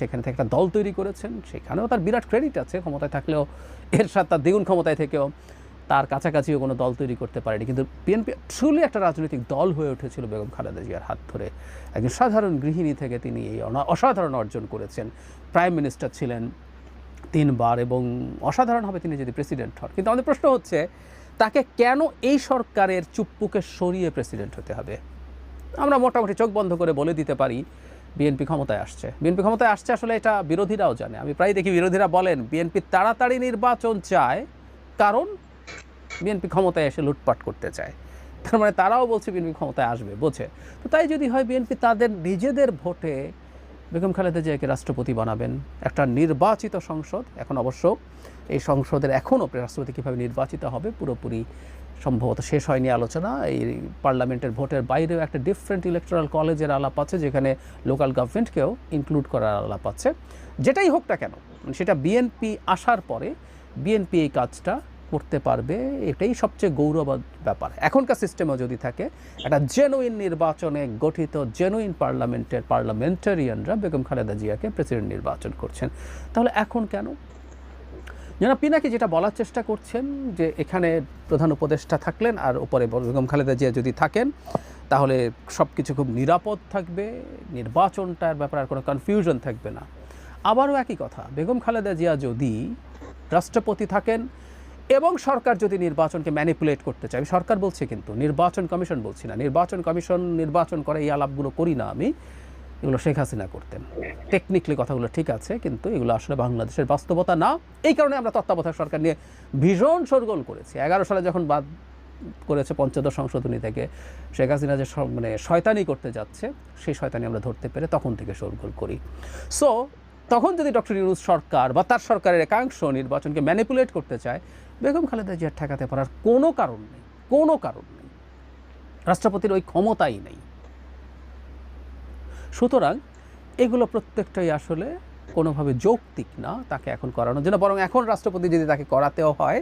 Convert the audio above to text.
সেখানে থেকে একটা দল তৈরি করেছেন, সেখানেও তার বিরাট ক্রেডিট আছে, ক্ষমতায় থাকলেও এর সাথে তার দ্বিগুণ ক্ষমতায় থেকেও তার কাছাকাছিও কোনো দল তৈরি করতে পারেনি। কিন্তু বিএনপি ট্রুলি একটা রাজনৈতিক দল হয়ে উঠেছিল বেগম খালেদা জিয়ার হাত ধরে। একজন সাধারণ গৃহিণী থেকে তিনি এই অসাধারণ অর্জন করেছেন। প্রাইম মিনিস্টার ছিলেন তিনবার এবং অসাধারণভাবে তিনি যদি প্রেসিডেন্ট হন। কিন্তু আমাদের প্রশ্ন হচ্ছে, তাকে কেন এই সরকারের চুপ্পুকে সরিয়ে প্রেসিডেন্ট হতে হবে? আমরা মোটামুটি চোখ বন্ধ করে বলে দিতে পারি বিএনপি ক্ষমতায় আসছে। বিএনপি ক্ষমতায় আসছে আসলে এটা বিরোধীরাও জানে। আমি প্রায় দেখি বিরোধীরা বলেন, বিএনপি তাড়াতাড়ি নির্বাচন চায় কারণ বিএনপি ক্ষমতায় এসে লুটপাট করতে চায়। তার মানে তারাও বলছে বিএনপি ক্ষমতায় আসবে, বোঝে। তো তাই যদি হয়, বিএনপি তাদের নিজেদের ভোটে বেগম খালেদা জিয়াকে রাষ্ট্রপতি বানাবেন। একটা নির্বাচিত সংসদ, এখন অবশ্য এই সংসদের এখনও রাষ্ট্রপতি কীভাবে নির্বাচিত হবে পুরোপুরি সম্ভবত শেষ হয়নি আলোচনা। এই পার্লামেন্টের ভোটের বাইরেও একটা ডিফারেন্ট ইলেকট্রাল কলেজের আলাপ আছে, যেখানে লোকাল গভর্নমেন্টকেও ইনক্লুড করার আলাপ আছে। যেটাই হোক না কেন, সেটা বিএনপি আসার পরে বিএনপি এই কাজটা করতে পারবে, এটাই সবচেয়ে গৌরব ব্যাপার। এখনকার সিস্টেমও যদি থাকে, একটা জেনুইন নির্বাচনে গঠিত জেনুইন পার্লামেন্টের পার্লামেন্টারিয়ানরা বেগম খালেদা জিয়াকে প্রেসিডেন্ট নির্বাচন করছেন। তাহলে এখন কেন? জনাব পিনাকি যেটা বলার চেষ্টা করছেন, যে এখানে প্রধান উপদেষ্টা থাকলেন আর উপরে বেগম খালেদা জিয়া যদি থাকেন, তাহলে সব কিছু খুব নিরাপদ থাকবে, নির্বাচনটার ব্যাপারে আর কোনো কনফিউশন থাকবে না। আবারও একই কথা, বেগম খালেদা জিয়া যদি রাষ্ট্রপতি থাকেন এবং সরকার যদি নির্বাচনকে ম্যানিপুলেট করতে চায়, সরকার বলছে কিন্তু, নির্বাচন কমিশন বলছি না, নির্বাচন কমিশন নির্বাচন করে এই আলাপগুলো করি না আমি, এগুলো শেখ হাসিনা করতেন। টেকনিক্যালি কথাগুলো ঠিক আছে, কিন্তু এগুলো আসলে বাংলাদেশের বাস্তবতা না। এই কারণে আমরা তত্ত্বাবধায়ক সরকার নিয়ে ভীষণ সরগোল করেছি। এগারো সালে যখন বাদ করেছে পঞ্চদশ সংশোধনী থেকে, শেখ হাসিনা যে মানে শয়তানি করতে যাচ্ছে, সেই শয়তানি আমরা ধরতে পেরে তখন থেকে সরগোল করি। সো তখন যদি ডক্টর ইউনুস সরকার বা তার সরকারের একাংশ নির্বাচনকে ম্যানিপুলেট করতে চায়, বেগম খালেদা জিয়ার ঠেকাতে পারার কোনো কারণ নেই, কোনো কারণ নেই। রাষ্ট্রপতির ওই ক্ষমতাই নেই। সুতরাং এগুলো প্রত্যেকটাই আসলে কোনোভাবে যৌক্তিক না, তাকে এখন করানোর জন্য বরং এখন রাষ্ট্রপতি যদি তাকে করাতেও হয়